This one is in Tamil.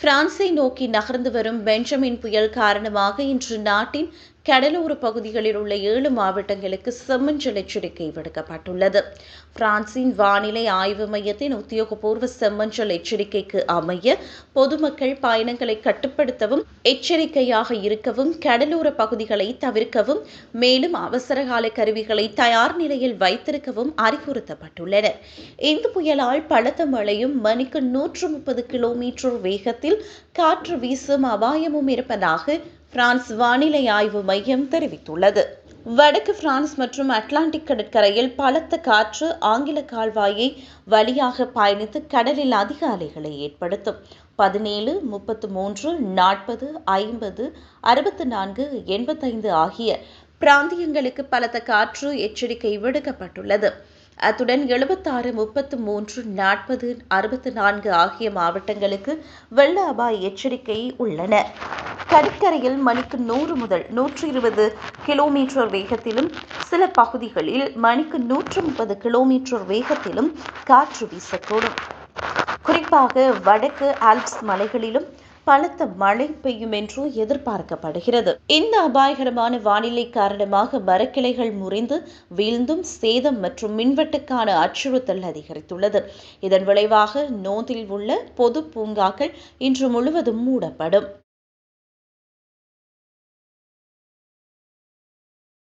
பிரான்சை நோக்கி நகர்ந்து வரும் பெஞ்சமின் புயல் காரணமாக இன்று நாட்டின் கடலோர பகுதிகளில் உள்ள ஏழு மாவட்டங்களுக்கு செம்மஞ்சள் எச்சரிக்கை விடுக்கப்பட்டுள்ளது. பிரான்சின் வானிலை ஆய்வு மையத்தின் உத்தியோகபூர்வ செம்மஞ்சள் எச்சரிக்கைக்கு அமைய பொதுமக்கள் பயணங்களை கட்டுப்படுத்தவும் எச்சரிக்கையாக இருக்கவும் கடலோர பகுதிகளை தவிர்க்கவும் மேலும் அவசரகால கருவிகளை தயார் நிலையில் வைத்திருக்கவும் அறிவுறுத்தப்பட்டுள்ளனர் இந்த புயலால் பலத்த மழையும் மணிக்கு நூற்று முப்பது கிலோமீட்டர் வேகத்தில் காற்று வீசும் அபாயமும் இருப்பதாக பிரான்ஸ் வானிலை ஆய்வு மையம் தெரிவித்துள்ளது. வடக்கு பிரான்ஸ் மற்றும் அட்லாண்டிக் கடற்கரையில் பலத்த காற்று ஆங்கில கால்வாயை வழியாக பயணித்து கடலில் அதிக அலைகளை ஏற்படுத்தும். பதினேழு முப்பத்து மூன்று நாற்பது ஐம்பது அறுபத்து நான்கு எண்பத்தைந்து ஆகிய பிராந்தியங்களுக்கு பலத்த காற்று எச்சரிக்கை விடுக்கப்பட்டுள்ளது. அத்துடன் எழுபத்தாறு முப்பத்து மூன்று நாற்பது அறுபத்து நான்கு ஆகிய மாவட்டங்களுக்கு வெள்ள அபாய எச்சரிக்கை உள்ளன. கடற்கரையில் மணிக்கு நூறு முதல் நூற்றி இருபது கிலோமீட்டர் வேகத்திலும் சில பகுதிகளில் மணிக்கு நூற்று முப்பது கிலோமீட்டர் வேகத்திலும் காற்று வீசக்கூடும். குறிப்பாக வடக்கு ஆல்ப்ஸ் மலைகளிலும் பலத்த மழை பெய்யும் என்று எதிர்பார்க்கப்படுகிறது. இந்த அபாயகரமான வானிலை காரணமாக மரக்கிளைகள் முறிந்து வீழ்ந்தும் சேதம் மற்றும் மின்வெட்டுக்கான அச்சுறுத்தல் அதிகரித்துள்ளது. இதன் விளைவாக நோந்தில் உள்ள பொது பூங்காக்கள் இன்று முழுவதும் மூடப்படும்.